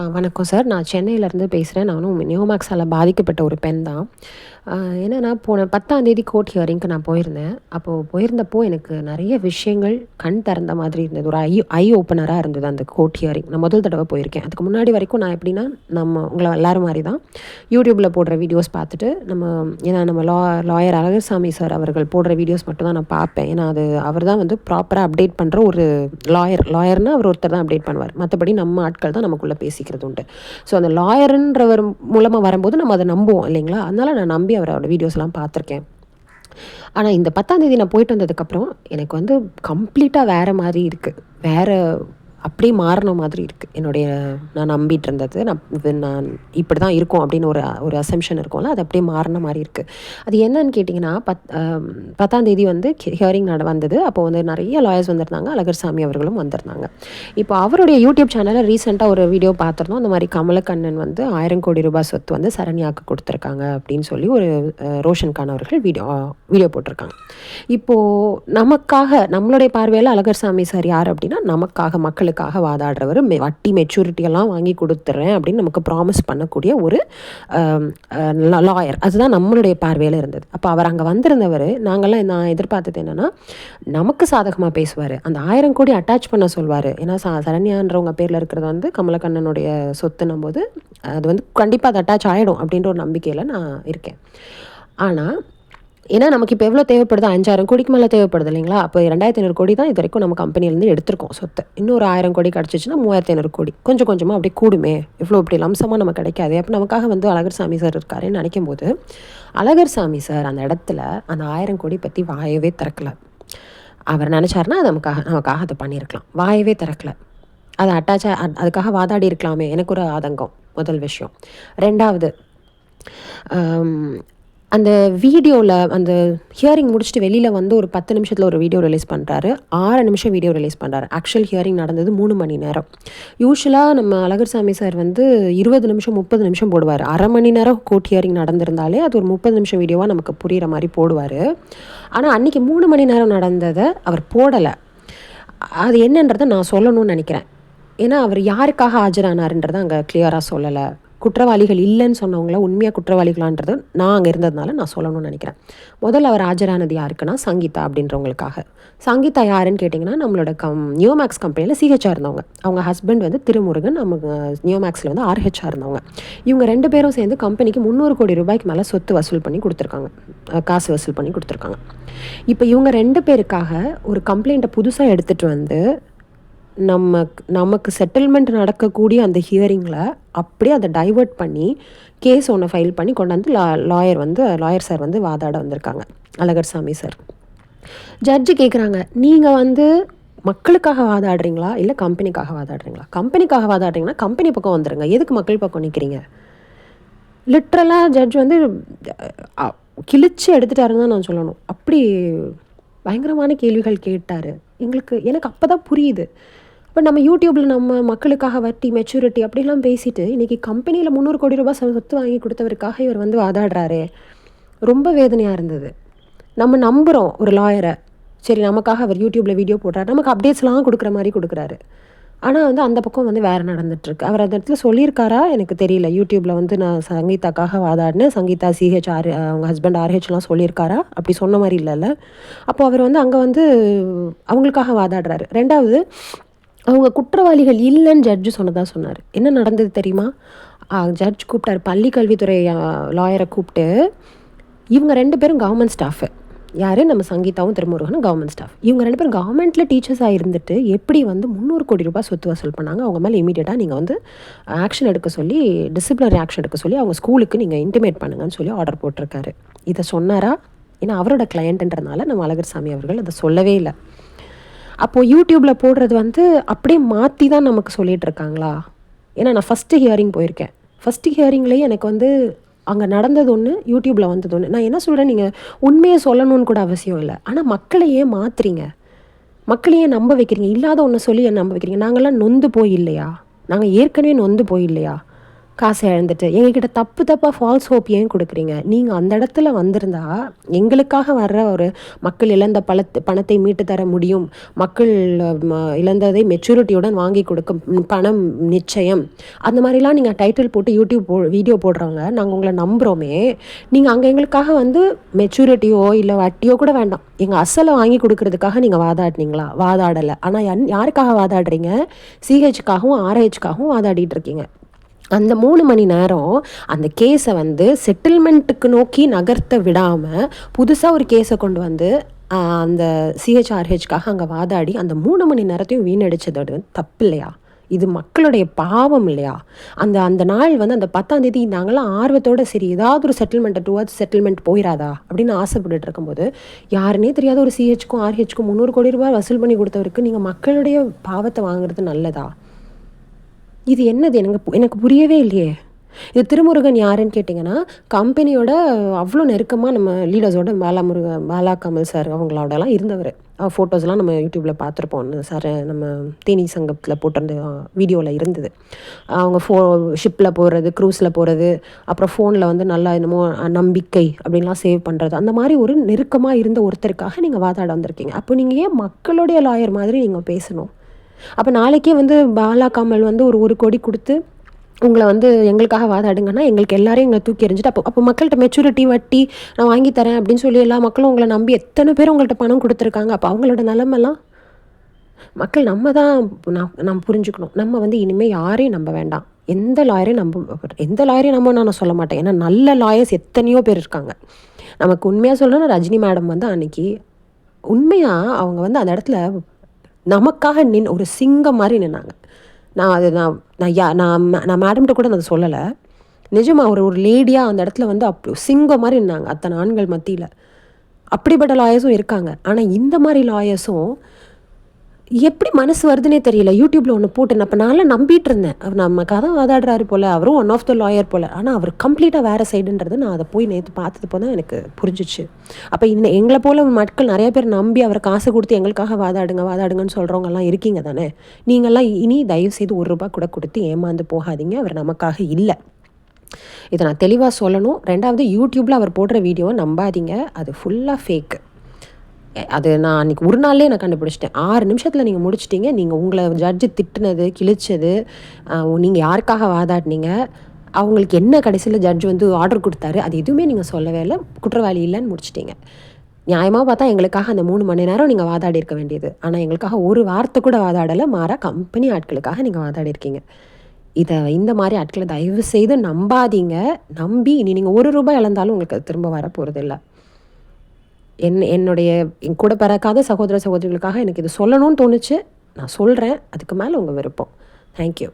வணக்கம் சார். நான் சென்னையிலேருந்து பேசுகிறேன் நானும் நியோமேக்ஸால் பாதிக்கப்பட்ட ஒரு பெண் தான். என்னென்னா போன பத்தாந்தேதி கோர்ட் ஹியரிங்க்கு நான் போயிருந்தேன். அப்போது போயிருந்தப்போ எனக்கு நிறைய விஷயங்கள் கண் திறந்த மாதிரி இருந்தது. ஒரு ஐ ஐ ஓப்பனராக இருந்தது அந்த கோர்ட் ஹியரிங் நான் முதல் தடவை போயிருக்கேன். அதுக்கு முன்னாடி வரைக்கும் நான் எப்படின்னா நம்ம உங்களை எல்லோரும் மாதிரி தான் யூடியூப்பில் போடுற வீடியோஸ் பார்த்துட்டு நம்ம ஏன்னா நம்ம லா லாயர் அழகர்சாமி சார் அவர்கள் போடுற வீடியோஸ் மட்டும் தான் நான் பார்ப்பேன். ஏன்னா அது அவர் தான் வந்து ப்ராப்பராக அப்டேட் பண்ணுற ஒரு லாயர் லாயர்னால் அவர் ஒருத்தர் தான் அப்டேட் பண்ணுவார். மற்றபடி நம்ம ஆட்கள் தான் நமக்குள்ளே பேசிக்கிறது உண்டு ஸோ அந்த லாயருன்றவர் மூலமாக வரும்போது நம்ம அதை நம்புவோம் இல்லைங்களா? அதனால் நான் நம்பி அவரோட வீடியோஸ்லாம் பார்த்துருக்கேன். ஆனால் இந்த பத்தாந்தேதி நான் போயிட்டு வந்ததுக்கப்புறம் எனக்கு வந்து கம்ப்ளீட்டாக வேறு மாதிரி இருக்குது வேறு அப்படியே மாறின மாதிரி இருக்குது என்னுடைய நான் நம்பிட்டு இருந்தது. நான் நான் இப்படி தான் இருக்கும் அப்படின்னு ஒரு ஒரு அசம்ஷன் இருக்கும்ல அது அப்படியே மாறின மாதிரி இருக்குது அது என்னன்னு கேட்டிங்கன்னா பத் பத்தாந்தேதி வந்து ஹியரிங் நட வந்தது. அப்போ வந்து நிறைய லாயர்ஸ் வந்திருந்தாங்க. அழகர் சாமி அவர்களும் வந்திருந்தாங்க. இப்போ அவருடைய யூடியூப் சேனலில் ரீசெண்டாக ஒரு வீடியோ பார்த்துருந்தோம். அந்த மாதிரி கமலக்கண்ணன் வந்து ஆயிரம் கோடி ரூபாய் சொத்து வந்து சரண்யாவுக்கு கொடுத்துருக்காங்க அப்படின்னு சொல்லி ஒரு ரோஷன் கான் அவர்கள் வீடியோ வீடியோ போட்டிருக்காங்க. இப்போது நமக்காக நம்மளுடைய பார்வையில் அழகர் சாமி சார் யார் அப்படின்னா நமக்காக மக்களுக்கு மக்களுக்காக வாதாடுறவர் மெ வட்டி மெச்சூரிட்டியெல்லாம் வாங்கி கொடுத்துட்றேன் அப்படின்னு நமக்கு ப்ராமிஸ் பண்ணக்கூடிய ஒரு லாயர் அதுதான் நம்மளுடைய பார்வையில் இருந்தது. அப்போ அவர் அங்கே வந்திருந்தவர் நாங்கள்லாம் நான் எதிர்பார்த்தது என்னென்னா நமக்கு சாதகமாக பேசுவார். அந்த ஆயிரம் கோடி அட்டாச் பண்ண சொல்வார். ஏன்னா சா சரண்யான்றவங்க பேரில் இருக்கிறது வந்து கமலக்கண்ணனுடைய சொத்துன்னும் போது அது வந்து கண்டிப்பாக அது அட்டாச் ஆகிடும் அப்படின்ற ஒரு நம்பிக்கையில் நான் இருக்கேன். ஆனால் ஏன்னா நமக்கு இப்போ எவ்வளோ தேவைப்படுது அஞ்சாயிரம் கோடிக்கு மேலே தேவைப்படுது இல்லைங்களா? அப்போ ரெண்டாயிரத்தி ஐநூறு கோடி தான் இது வரைக்கும் நம்ம கம்பெனிலேருந்து எடுத்திருக்கோம் சொத்து. இன்னொரு ஆயிரம் கோடி கிடச்சிச்சின்னா மூவாயிரத்தி ஐநூறு கோடி. கொஞ்சம் கொஞ்சமாக அப்படியே கூடுமே. இவ்வளோ இப்படி லம்சமாக நம்ம கிடைக்காது. அப்போ நமக்காக வந்து அழகர் சாமி சார் இருக்காருன்னு நினைக்கும் போது அழகர் சாமி சார் அந்த இடத்துல அந்த ஆயிரம் கோடி பற்றி வாயவே திறக்கலை. அவர் நினச்சாருன்னா அது நமக்காக நமக்காக அதை பண்ணியிருக்கலாம். வாயவே திறக்கலை. அதை அட்டாச்சா அதுக்காக வாதாடி இருக்கலாமே. எனக்கு ஒரு ஆதங்கம் முதல் விஷயம். ரெண்டாவது அந்த வீடியோவில் அந்த ஹியரிங் முடிச்சுட்டு வெளியில் வந்து ஒரு பத்து நிமிஷத்தில் ஒரு வீடியோ ரிலீஸ் பண்ணுறாரு ஆறு நிமிஷம் வீடியோ ரிலீஸ் பண்ணுறாரு ஆக்சுவல் ஹியரிங் நடந்தது மூணு மணி நேரம். யூஸ்வலாக நம்ம அழகர் சாமி சார் வந்து இருபது நிமிஷம் முப்பது நிமிஷம் போடுவார். அரை மணி நேரம் கோர்ட் ஹியரிங் நடந்திருந்தாலே அது ஒரு முப்பது நிமிஷம் வீடியோவாக நமக்கு புரிகிற மாதிரி போடுவார். ஆனால் அன்றைக்கி மூணு மணி நேரம் நடந்ததை அவர் போடலை. அது என்னன்றதை நான் சொல்லணும்னு நினைக்கிறேன். ஏன்னா அவர் யாருக்காக ஆஜரானாருன்றதை அங்கே கிளியராக சொல்லலை. குற்றவாளிகள் இல்லைன்னு சொன்னவங்கள உண்மையாக குற்றவாளிகளான்றது நான் அங்கே இருந்ததுனால நான் சொல்லணும்னு நினைக்கிறேன். முதல்ல அவர் ஆஜரானது யாருக்குன்னா சங்கீதா அப்படின்றவங்களுக்காக. சங்கீதா யாருன்னு கேட்டிங்கன்னா நம்மளோட கம் நியோமேக்ஸ் கம்பெனியில் சிஹெச்ஆர் இருந்தவங்க. அவங்க ஹஸ்பண்ட் வந்து திருமுருகன் நம்ம நியோமேக்ஸில் வந்து ஆர்ஹெச்ஆர் இருந்தவங்க. இவங்க ரெண்டு பேரும் சேர்ந்து கம்பெனிக்கு முந்நூறு கோடி ரூபாய்க்கு மேலே சொத்து வசூல் பண்ணி கொடுத்துருக்காங்க. காசு வசூல் பண்ணி கொடுத்துருக்காங்க. இப்போ இவங்க ரெண்டு பேருக்காக ஒரு கம்ப்ளைண்ட்டை புதுசாக எடுத்துகிட்டு வந்து நம்ம நமக்கு செட்டில்மெண்ட் நடக்கக்கூடிய அந்த ஹியரிங்கில் அப்படியே அதை டைவெர்ட் பண்ணி கேஸ் ஒன்று ஃபைல் பண்ணி கொண்டாந்து லா லாயர் வந்து லாயர் சார் வந்து வாதாட வந்திருக்காங்க. அழகர் சாமி சார் ஜட்ஜு கேட்குறாங்க நீங்கள் வந்து மக்களுக்காக வாதாடுறீங்களா? இல்லை கம்பெனிக்காக வாதாடுறீங்களா? கம்பெனிக்காக வாதாடுறீங்கன்னா கம்பெனி பக்கம் வந்துடுங்க எதுக்கு மக்கள் பக்கம் நிற்கிறீங்க லிட்ரலாக ஜட்ஜ் வந்து கிழிச்சு எடுத்துட்டாருன்னு தான் நான் சொல்லணும். அப்படி பயங்கரமான கேள்விகள் கேட்டார். எங்களுக்கு எனக்கு அப்போ தான் புரியுது. இப்போ நம்ம யூடியூப்பில் நம்ம மக்களுக்காக வட்டி மெச்சூரிட்டி அப்படிலாம் பேசிட்டு இன்றைக்கி கம்பெனியில் முந்நூறு கோடி ரூபாய் சொத்து வாங்கி கொடுத்தவருக்காக இவர் வந்து வாதாடுறாரு. ரொம்ப வேதனையாக இருந்தது. நம்ம நம்புகிறோம் ஒரு லாயரை சரி நமக்காக அவர் யூடியூப்பில் வீடியோ போடுறாரு. நமக்கு அப்டேட்ஸ்லாம் கொடுக்குற மாதிரி கொடுக்குறாரு. ஆனால் வந்து அந்த பக்கம் வந்து வேறு நடந்துட்டுருக்கு. அவர் அந்த இடத்துல சொல்லியிருக்காரா? எனக்கு தெரியல. யூடியூப்பில் வந்து நான் சங்கீதாக்காக வாதாடினேன். சங்கீதா சிஹெச் ஆர் அவங்க ஹஸ்பண்ட் ஆர்ஹெச்லாம் சொல்லியிருக்காரா? அப்படி சொன்ன மாதிரி இல்லைல்ல. அப்போ அவர் வந்து அங்கே வந்து அவங்களுக்காக வாதாடுறாரு. ரெண்டாவது அவங்க குற்றவாளிகள் இல்லைன்னு ஜட்ஜு சொன்னதாக சொன்னார். என்ன நடந்தது தெரியுமா? ஜட்ஜ் கூப்பிட்டார். பள்ளி கல்வித்துறை லாயரை கூப்பிட்டு இவங்க ரெண்டு பேரும் கவர்மெண்ட் ஸ்டாஃபு யார்? நம்ம சங்கீதாவும் திருமுருகனும் கவர்மெண்ட் ஸ்டாஃப் இவங்க ரெண்டு பேரும் கவர்மெண்ட்டில் டீச்சர்ஸாக இருந்துட்டு எப்படி வந்து முந்நூறு கோடி ரூபாய் சொத்து வசூல் பண்ணாங்க? அவங்க மேலே இமீடியட்டாக நீங்கள் வந்து ஆக்ஷன் எடுக்க சொல்லி டிசிப்ளினரி ஆக்ஷன் எடுக்க சொல்லி அவங்க ஸ்கூலுக்கு நீங்கள் இன்டிமேட் பண்ணுங்கன்னு சொல்லி ஆர்டர் போட்டிருக்காரு. இதை சொன்னாரா? ஏன்னா அவரோட கிளையண்ட்டுன்றதுனால நம்ம அழகர் சாமி அவர்கள் அதை சொல்லவே இல்லை. அப்போது யூடியூப்பில் போடுறது வந்து அப்படியே மாற்றி தான் நமக்கு சொல்லிகிட்டு இருக்காங்களா ஏன்னா நான் ஃபஸ்ட்டு ஹியரிங் போயிருக்கேன். ஃபஸ்ட்டு ஹியரிங்லேயே எனக்கு வந்து அங்கே நடந்தது ஒன்று யூடியூப்பில் வந்தது ஒன்று நான் என்ன சொல்கிறேன் நீங்கள் உண்மையை சொல்லணும்னு கூட அவசியம் இல்லை. ஆனால் மக்களை ஏன் மாற்றுறீங்க மக்களையே நம்ப வைக்கிறீங்க? இல்லாத ஒன்று சொல்லி ஏன் நம்ப வைக்கிறீங்க? நாங்கள்லாம் நொந்து போய் இல்லையா? நாங்கள் ஏற்கனவே நொந்து போய் இல்லையா? காசை இழந்துட்டு. எங்ககிட்ட தப்பு தப்பாக ஃபால்ஸ் ஹோப் ஏன் கொடுக்குறீங்க? நீங்கள் அந்த இடத்துல வந்திருந்தா எங்களுக்காக வர்ற ஒரு மக்கள் இழந்த பழத்து பணத்தை மீட்டு தர முடியும். மக்கள் இழந்ததை மெச்சூரிட்டியுடன் வாங்கி கொடுக்க பணம் நிச்சயம். அந்த மாதிரிலாம் நீங்கள் டைட்டில் போட்டு யூடியூப் போ வீடியோ போடுறவங்க நாங்கள் உங்களை நம்புகிறோமே நீங்கள் அங்கே எங்களுக்காக வந்து மெச்சூரிட்டியோ இல்லை வட்டியோ கூட வேண்டாம். எங்கள் அசலை வாங்கி கொடுக்கறதுக்காக நீங்கள் வாதாடினீங்களா? வாதாடலை. ஆனால் யாருக்காக வாதாடுறீங்க? சிஹெச்சுக்காகவும் ஆர்ஹெச்சுக்காகவும் வாதாடிட்டு இருக்கீங்க. அந்த மூணு மணி நேரம் அந்த கேஸை வந்து செட்டில்மெண்ட்டுக்கு நோக்கி நகர்த்த விடாமல் புதுசாக ஒரு கேஸை கொண்டு வந்து அந்த சிஹெச்ஆர்ஹெச்காக அங்கே வாதாடி அந்த மூணு மணி நேரத்தையும் வீணடிச்சது தப்பு இல்லையா? இது மக்களுடைய பாவம் இல்லையா? அந்த அந்த நாள் வந்து அந்த பத்தாம் தேதி நாங்களாம் ஆர்வத்தோடு சரி ஏதாவது ஒரு செட்டில்மெண்ட்டை டுவர்ட்ஸ் செட்டில்மெண்ட் போயிடாதா அப்படின்னு ஆசைப்பட்டுட்டு இருக்கும்போது யாருனே தெரியாத ஒரு சிஹெச்க்கும் ஆர்ஹெச்க்கும் முந்நூறு கோடி ரூபாய் வசூல் பண்ணி கொடுத்தவருக்கு நீங்கள் மக்களுடைய பாவத்தை வாங்குறது நல்லதா? இது என்னது? எனக்கு எனக்கு புரியவே இல்லையே. இது திருமுருகன் யாருன்னு கேட்டிங்கன்னா கம்பெனியோட அவ்வளோ நெருக்கமாக நம்ம லீடர்ஸோட பாலா முருகன் பாலா கமல் சார் அவங்களோடலாம் இருந்தவர். ஃபோட்டோஸ்லாம் நம்ம யூடியூப்பில் பார்த்துருப்போம். சார் நம்ம தேனி சங்கத்தில் போட்டிருந்த வீடியோவில் இருந்தது. அவங்க ஃபோ ஷிப்பில் போகிறது க்ரூஸில் போகிறது அப்புறம் ஃபோனில் வந்து நல்லா என்னமோ நம்பிக்கை அப்படின்லாம் சேவ் பண்ணுறது அந்த மாதிரி ஒரு நெருக்கமாக இருந்த ஒருத்தருக்காக நீங்கள் வாதாட வந்திருக்கீங்க. அப்போ நீங்கள் ஏன் மக்களுடைய லாயர் மாதிரி நீங்கள் பேசணும்? அப்போ நாளைக்கே வந்து பாலா கமல் வந்து ஒரு ஒரு கோடி கொடுத்து உங்களை வந்து எங்களுக்காக வாதாடுங்கன்னா எங்களுக்கு எல்லாரையும் எங்களை தூக்கி எறிஞ்சிட்டு அப்போ அப்போ மக்கள்கிட்ட மெச்சூரிட்டி வட்டி நான் வாங்கி தரேன் அப்படின்னு சொல்லி எல்லா மக்களும் உங்களை நம்பி எத்தனை பேர் உங்கள்கிட்ட பணம் கொடுத்துருக்காங்க? அப்போ அவங்களோட நிலமெல்லாம் மக்கள் நம்ம தான் நான் நம்ம புரிஞ்சுக்கணும். நம்ம வந்து இனிமேல் யாரையும் நம்ப வேண்டாம். எந்த லாயரையும் நம்ப எந்த லாயரையும் நம்ம நான் சொல்ல மாட்டேன். ஏன்னா நல்ல லாயர்ஸ் எத்தனையோ பேர் இருக்காங்க. நமக்கு உண்மையாக சொல்லணும்னா ரஜினி மேடம் வந்து அன்னைக்கு உண்மையாக அவங்க வந்து அந்த இடத்துல நமக்காக நின் ஒரு சிங்கம் மாதிரி நின்னாங்க. நான் அது நான் நான் யா நான் நான் மேடம்கிட்ட கூட நான் சொல்லலை. நிஜமாக ஒரு ஒரு லேடியாக அந்த இடத்துல வந்து அப் சிங்கம் மாதிரி நின்னாங்க அத்தனை ஆண்கள் மத்தியில். அப்படிப்பட்ட லாயர்ஸும் இருக்காங்க. ஆனால் இந்த மாதிரி லாயர்ஸும் எப்படி மனசு வருதுன்னே தெரியல. யூடியூப்பில் ஒன்று போட்டு அப்போ நான்லாம் நம்பிட்டு இருந்தேன். அவர் நம்ம கதை வாதாடுறாரு போல். அவரும் ஒன் ஆஃப் த லாயர் போல். ஆனால் அவர் கம்ப்ளீட்டாக வேறு சைடுன்றது நான் அதை போய் நேற்று பார்த்தது போது தான் எனக்கு புரிஞ்சிச்சு. அப்போ இந்த எங்களை போல் மக்கள் நிறைய பேர் நம்பி அவரை காசு கொடுத்து எங்களுக்காக வாதாடுங்க வாதாடுங்கன்னு சொல்கிறவங்கலாம் இருக்கீங்க தானே? நீங்கள்லாம் இனி தயவு செய்து ஒரு ரூபா கூட கொடுத்து ஏமாந்து போகாதீங்க. அவர் நமக்காக இல்லை. இதை நான் தெளிவாக சொல்லணும். ரெண்டாவது யூடியூப்பில் அவர் போடுற வீடியோவை நம்பாதீங்க. அது ஃபுல்லாக ஃபேக்கு அது நான் அன்றைக்கி ஒரு நாள்லேயே நான் கண்டுபிடிச்சிட்டேன். ஆறு நிமிஷத்தில் நீங்கள் முடிச்சிட்டிங்க. நீங்கள் உங்களை ஜட்ஜு திட்டினது கிழிச்சது நீங்கள் யாருக்காக வாதாடினீங்க அவங்களுக்கு என்ன கடைசியில் ஜட்ஜ் வந்து ஆர்டர் கொடுத்தாரு அது எதுவுமே நீங்கள் சொல்லவே இல்லை. குற்றவாளி இல்லைன்னு முடிச்சிட்டிங்க. நியாயமாக பார்த்தா எங்களுக்காக அந்த மூணு மணி நேரம் நீங்கள் வாதாடி இருக்க வேண்டியது. ஆனால் எங்களுக்காக ஒரு வார்த்தை கூட வாதாடலை. மாற கம்பெனி ஆட்களுக்காக நீங்கள் வாதாடி இருக்கீங்க. இதை இந்த மாதிரி ஆட்களை தயவு செய்து நம்பாதீங்க. நம்பி இனி நீங்கள் ஒரு ரூபாய் இழந்தாலும் உங்களுக்கு அது திரும்ப வர போகிறது இல்லை என் என்னுடைய என் கூட பிறக்காத சகோதர சகோதரிகளுக்காக எனக்கு இது சொல்லணும்னு தோணுச்சு. நான் சொல்கிறேன் அதுக்கு மேலே உங்கள் விருப்பம். தேங்க்யூ